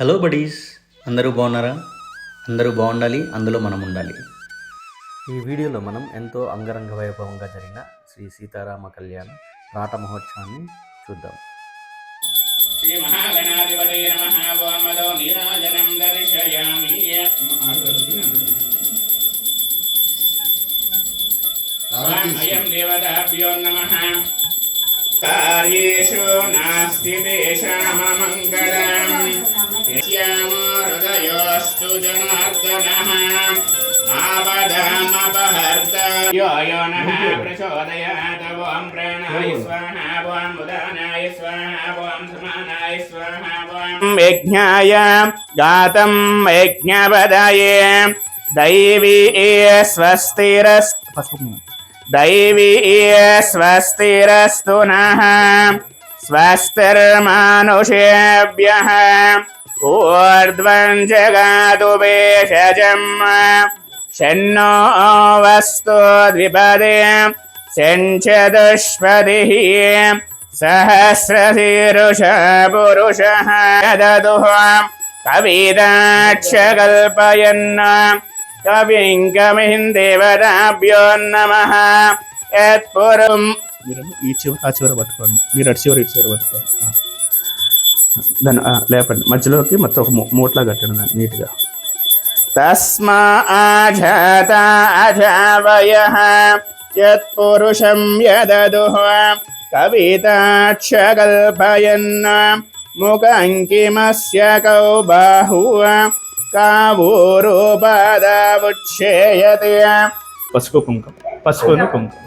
Hello buddies అందరూ బాగున్నారా? అందరూ బాగుండాలి అందులో మనం ఉండాలి. ఈ వీడియోలో మనం ఎంతో అంగరంగ వైభవంగా జరిగిన శ్రీ సీతారామ కళ్యాణ నాట మహోత్సవాన్ని చూద్దాం. శ్రీ మహాగణాధిపతే నమః. వామదో నీరాజనం దర్శయామి. అయం దేవతాభ్యో నమః. కార్యేషు నాస్తి श्यामो हृदयोऽस्तु जनार्दनः आपदामपहर्त यो यो नः प्रचोदयात् ॐ प्राणाय स्वाहा ॐ उदानाय स्वाहा ॐ समानाय स्वाहा ॐ यज्ञाय गातं यज्ञपदाये दैवी स्वस्तिरस् दैवी स्वस्तिरस्तु नः स्वस्तिर्मानुषेभ्यः ऊर्ध्वं जगातु भेषजम् षण्णो वस्तु द्विपदे षञ्चतुष्पदिः सहस्रशीरुष पुरुषः ददुः कविदाक्षकल्पयन् కవిం కవిం దేవతాభ్యో నమ యత్పురం మీరు ఈ చివరి ఆ చివర పట్టుకోండి మీరు అటు చివరి ఇటు చివరి పట్టుకోండి ఆ. దాన్ని లేపండి. మధ్యలోకి మొత్తం ఒక మూట్లా కట్టండి దాన్ని నీట్గా. తస్మా ఆజాత అజావయ యత్పురుషం యదదుః కవితాక్షకల్పయన్ ముఖంకిమస్య కౌ బాహు కావూరూపదావుచ్చేయతే పసుపు కుంకుమ పసుపును కుంకుమ.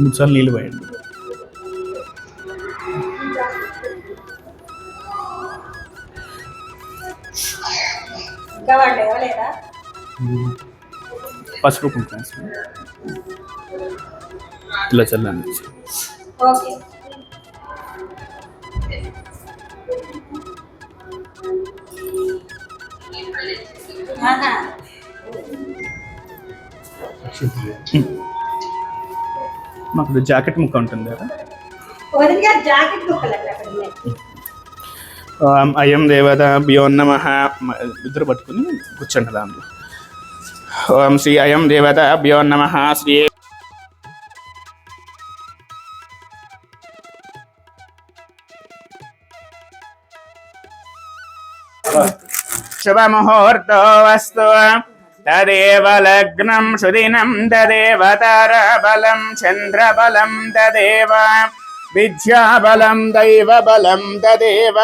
మూడుసార్లు నీళ్ళు పోయండి. పసుపు కుంకుమ. ఇలా చల్లండి. ఓకే. మాకు జాకెట్ ముక్క ఉంటుంది కదా. అయం దేవతాభ్యో నమ. ఇద్దరు పట్టుకుని కూర్చోండి దాంట్లో. ఓం శ్రీ అయం దేవతాభ్యో నమ. శ్రీ శుభముహూర్తో వస్తు తదేవ లగ్నం సుదినం తదేవ తారాబలం చంద్రబలం తదేవ విద్యాబలం దైవబలం తదేవ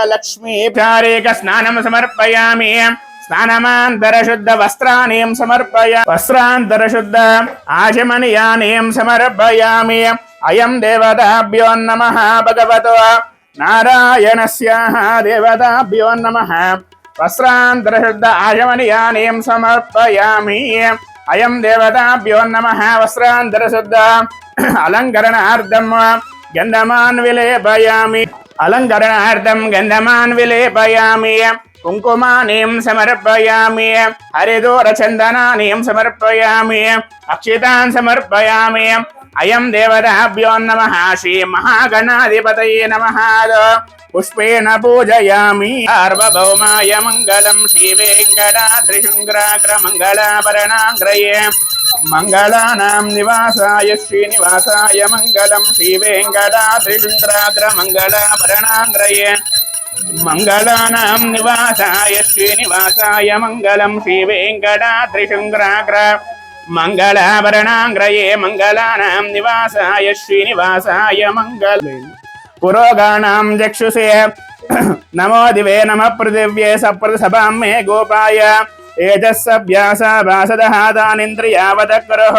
ప్రారేక స్నానం సమర్పయామి స్నానమాంతరశుద్ధ వస్త్రాణీం సమర్పయ వస్త్రాంతరశుద్ధ ఆచమనీయానీం సమర్పయామి అయం దేవతాభ్యో నమ భగవతో నారాయణస్యాః దేవతాభ్యో నమః వస్త్రాంతరశుద్ధ ఆచమనీయానీం సమర్పయామి. అయం దేవతాభ్యో నమ వస్త్రాంతరశుద్ధ. అలంకరణార్థం గంధమాన్ విలేపయామి. అలంకరణార్థం గంధమాన్ విలేపయామి. కుంకుమానీం సమర్పయామి. హరిదూరచందనానీం సమర్పయామి. అక్షితాన్ సమర్పయామి. అయం దేవతాభ్యో నమ శ్రీ మహాగణాధిపతయే నమ పుష్పేణ పూజయామి. సార్వభౌమాయ మంగళం శ్రీ వెంకటాద్రిశృంగరాగ్ర మంగళాభరణాగ్రయే మంగళానాం నివాసాయ శ్రీనివాసాయ మంగళం శ్రీ వెంకటాద్రిశృంగరాగ్ర మంగళాభరణాగ్రయే మంగళానాం నివాసాయ శ్రీనివాసాయ మంగళం శ్రీ వెంకటాద్రిశృంగరాగ్ర మంగళాభరణాంగ్రయే మంగళానాం నివాసాయ శ్రీనివాసాయ మంగళ పురోగాణాం చక్షుషే నమో దివే నమ పృథివ్యే సప్రద సభాం మే గోపాయ. ఏజస్సభ్యాసాభాసదహాదానింద్రియావదక్రః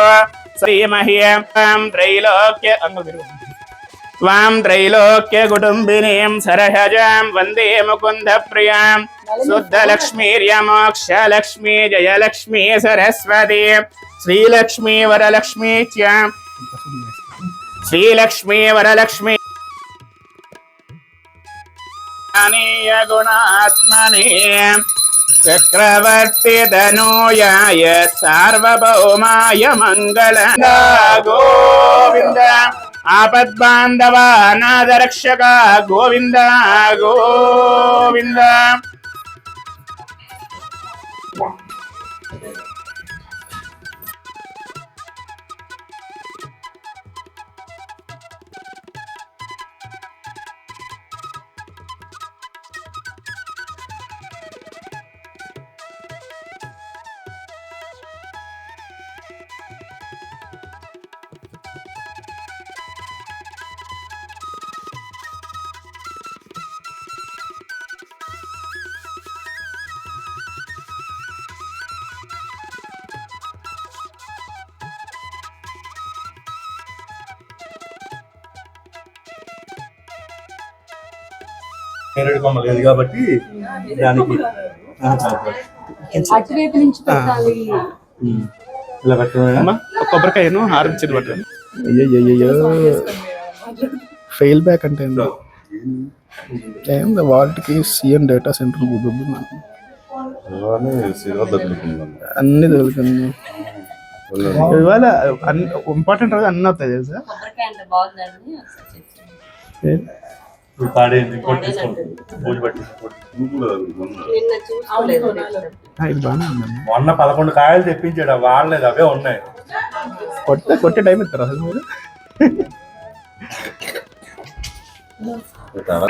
శ్రీమహ్యం త్రైలోక్య అంగ వాం త్రైలోక్య కుటుంబినీం సరహజాం వందే ముకుంద ప్రియాం శుద్ధలక్ష్మీర్యమోక్ష లక్ష్మీ జయలక్ష్మీ సరస్వతి శ్రీలక్ష్మీ వరలక్ష్మీ చ శ్రీలక్ష్మీ వరలక్ష్మీ గుణాత్మనే చక్రవర్తి ధనోయాయ సార్వభౌమాయ మంగళ గోవింద ఆపద్బాంధవ అనాథరక్షక గోవింద గోవింద. నేరేడు కొమ్మ లేదు కాబట్టి దానికి ఆ, అటువైపు నుంచి పెట్టాలి. ఉమ్. ఇలా ఒక కొబ్బరికాయను ఆరంభించేది పట్టండి అయ్యయ్యో ఫెయిల్ బ్యాక్ అంటే ఏందో? వాటికి సీఎం డేటా సెంటర్ అన్ని దొరుకుతుంది ఇవాళ ఇంపార్టెంట్ అన్నీ అవుతాయి తెలుసా? ఇంకోటి తీసుకోండి పూజ పట్టి మొన్న. పదకొండు కాయలు తెప్పించాడు వాడలేదు అవే ఉన్నాయి. కొట్టే కొట్టే టైం ఇస్తారా అసలు మీరు?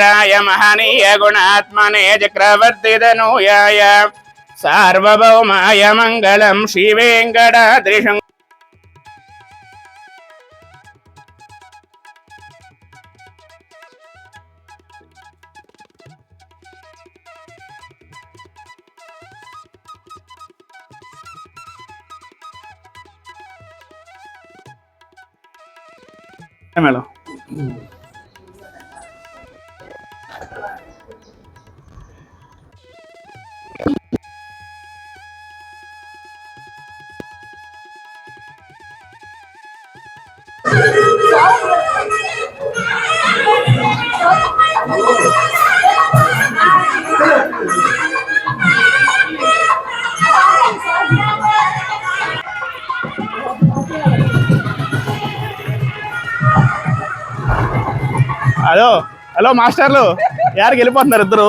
రాయ మహనీయ గుణాత్మనే చక్రవర్తి ధనుయాయ సార్వభౌమాయ మంగళం శ్రీ హలో హలో మాస్టర్లు. యారికి వెళ్ళిపోతున్నారు ఇద్దరు?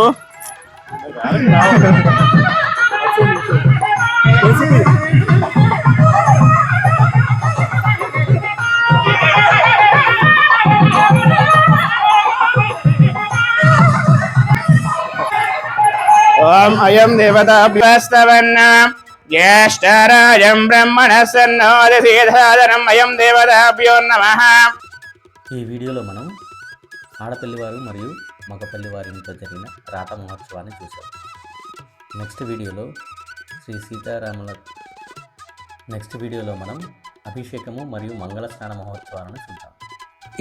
ఓం అయం దేవతాభ్యస్తవన్న జ్యేష్ఠరాజం బ్రహ్మణ సన్నోదశీధాదనం అయం దేవతాభ్యో నమ. ఈ వీడియోలో మనం ఆడపల్లివారు మరియు మగపల్లివారి ఇంట్లో జరిగిన రాత మహోత్సవాన్ని చూశారు. నెక్స్ట్ వీడియోలో శ్రీ సీతారాముల నెక్స్ట్ వీడియోలో మనం అభిషేకము మరియు మంగళ స్నాన మహోత్సవాలను చూద్దాం.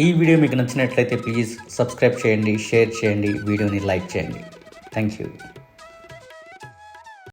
ఈ వీడియో మీకు నచ్చినట్లయితే ప్లీజ్ సబ్స్క్రైబ్ చేయండి షేర్ చేయండి వీడియోని లైక్ చేయండి. Thank you.